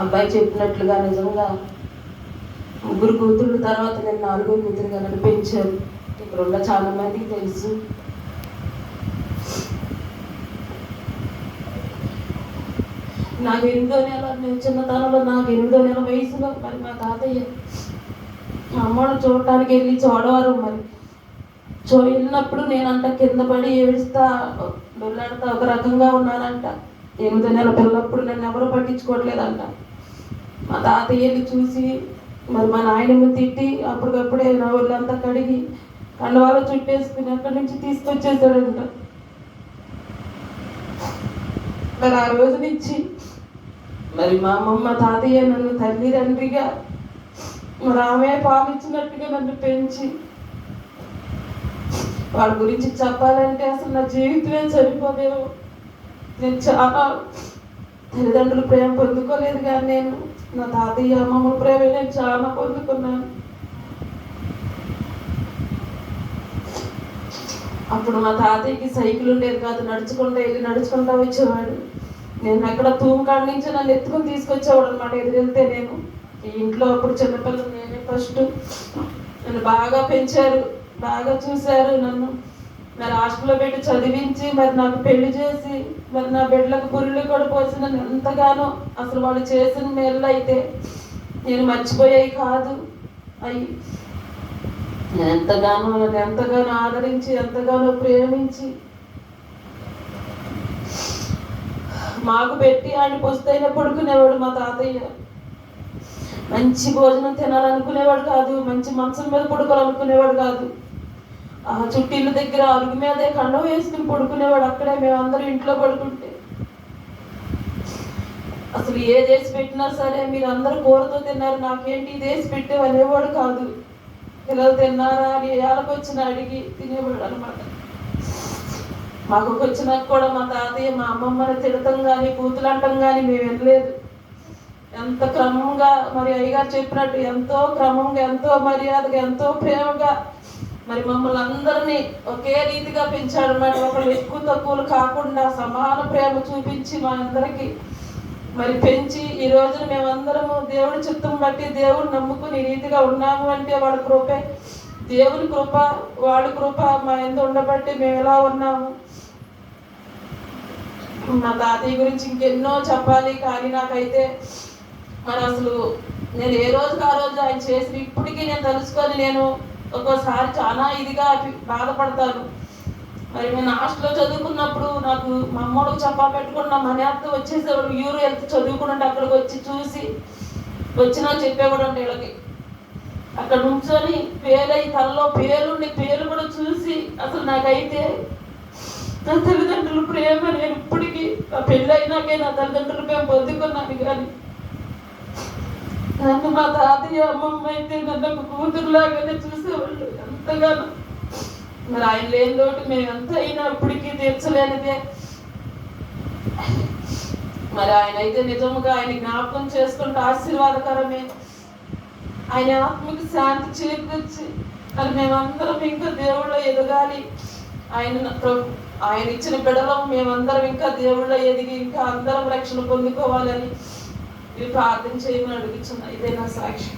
అబ్బాయి చెప్పినట్లుగా నిజంగా ముగ్గురు కూతుళ్ళు తర్వాత నేను నాలుగో కూతురుగా నన్ను పెంచారు ఇక్కడ ఉన్న చాలా మందికి తెలుసు. నాకు ఎనిమిదో నెల నేను చిన్నతనంలో నాకు ఎనిమిదో నెల వయసులో మరి మా తాతయ్య మా అమ్మను చూడటానికి వెళ్ళి చూడవారు మరి. చూ వెళ్ళినప్పుడు నేనంట కింద పడి ఏడుస్తా వెళ్ళాడుతా ఒక రకంగా ఉన్నానంట. ఎనిమిదో నెల పిల్లప్పుడు నన్ను ఎవరు పట్టించుకోవట్లేదంట. మా తాతయ్యని చూసి మరి మా నాయనమ్మ తిట్టి అప్పటికప్పుడే నా ఒళ్ళంతా కడిగి కండవాళ్ళు చుట్టేసుకుని అక్కడి నుంచి తీసుకొచ్చేసాడంట మరి ఆ రోజు నుంచి మరి మా అమ్మమ్మ తాతయ్య నన్ను తల్లి తండ్రిగా మరి ఆమె పాలించినట్టుగా నన్ను పెంచి వాళ్ళ గురించి చెప్పాలంటే అసలు నా జీవితమే సరిపోదేమో. నేను చాలా తల్లిదండ్రుల ప్రేమ పొందుకోలేదు కానీ నేను నా తాతయ్య అమ్మమ్మ ప్రేమ నేను చాలా పొందుకున్నాను. అప్పుడు మా తాతయ్యకి సైకిల్ ఉండేది కాదు నడుచుకుంటూ వెళ్ళి నడుచుకుంటూ వచ్చేవాడు. నేను అక్కడ తూముకాడ నుంచి నన్ను ఎత్తుకుని తీసుకొచ్చేవాడు అనమాట ఎదురెళ్తే నేను. ఇంట్లో అప్పుడు చిన్నపిల్లలు నేనే ఫస్ట్. నన్ను బాగా పెంచారు బాగా చూశారు నన్ను. నన్ను హాస్టల్లో పెట్టి చదివించి మరి నాకు పెళ్ళి చేసి మరి నా బిడ్డలకు గురులు కూడా పోసి నన్ను ఎంతగానో అసలు వాళ్ళు చేసిన మేళ్ళు అయితే నేను మర్చిపోయాయి కాదు. అవి నేను ఎంతగానో ఎంతగానో ఆదరించి ఎంతగానో ప్రేమించి మాకు పెట్టి ఆయన పొస్తైన పడుకునేవాడు మా తాతయ్య. మంచి భోజనం తినాలనుకునేవాడు కాదు మంచి మంచం మీద పడుకోవాలనుకునేవాడు కాదు. చుట్టీల దగ్గర అరుగు మీదే కండం వేసుకుని పడుకునేవాడు అక్కడే మేమందరం ఇంట్లో పడుకుంటే. అసలు ఏ చేసి పెట్టినా సరే మీరు అందరూ కూరతో తిన్నారు నాకేంటి ఇది వేసి పెట్టేవి అనేవాడు కాదు. పిల్లలు తిన్నారా అని ఏళ్ళకి వచ్చిన అడిగి తినేవాడు అనమాట మాకు వచ్చినాక కూడా మా తాతయ్య మా అమ్మమ్మని తిడతాం కానీ కూతులంటం కానీ మేము వెళ్ళలేదు ఎంత క్రమంగా మరి అయ్యగారు చెప్పినట్టు ఎంతో క్రమంగా ఎంతో మర్యాదగా ఎంతో ప్రేమగా మరి మమ్మల్ని అందరినీ ఒకే రీతిగా పెంచాడు మరి ఒకళ్ళు ఎక్కువ తక్కువలు కాకుండా సమాన ప్రేమ చూపించి మా అందరికీ మరి పెంచి ఈ రోజున మేమందరము దేవుడి చిత్తం బట్టి దేవుడు నమ్ముకుని రీతిగా ఉన్నాము అంటే వాడి కృపే. దేవుని కృప వాడి కృప మా ఎంత ఉండబట్టి మేము ఎలా ఉన్నాము? మా తాతయ్య గురించి ఇంకెన్నో చెప్పాలి కానీ నాకైతే మరి అసలు నేను ఏ రోజుకి ఆ రోజు ఆయన చేసి ఇప్పటికీ నేను తలుచుకొని నేను ఒక్కోసారి చాలా ఇదిగా బాధపడతారు. మరి నేను హాస్టల్లో చదువుకున్నప్పుడు నాకు మా అమ్మోడికి చెప్పా పెట్టుకున్న మన అత్త వచ్చేసేవాడు. యూరు వెళ్తే చదువుకున్నట్టు అక్కడికి వచ్చి చూసి వచ్చినా చెప్పేవాడు అంటే వీళ్ళకి. అక్కడ నుంచొని పేరై తనలో పేరుండి పేరు కూడా చూసి అసలు నాకైతే నా తల్లిదండ్రుల ప్రేమ నేను ఇప్పటికీ నా పెళ్ళైనాకే నా తల్లిదండ్రుల ప్రేమ పొందుకున్నాను కానీ నన్ను మా తాతయ్య అమ్మమ్మ అయితే నన్ను ఒక కూతురులాగానే చూసేవాళ్ళు. ఎంతగానో. మరి ఆయన లేని తోటి మేము అయినప్పటికీ అయినా తీర్చలేనిదే. మరి ఆయన అయితే నిజముగా ఆయన జ్ఞాపకం చేసుకుంటే ఆశీర్వాదకరమే. ఆయన ఆత్మకి శాంతి చేకూర్చి. మరి మేమందరం ఇంకా దేవుళ్ళ ఎదగాలి. ఆయన ఆయన ఇచ్చిన బిడలం మేమందరం ఇంకా దేవుళ్ళ ఎదిగి ఇంకా అందరం రక్షణ పొందుకోవాలని మీరు ప్రార్థన చేయమని అడుగుతున్నా ఇదే నా సాక్షి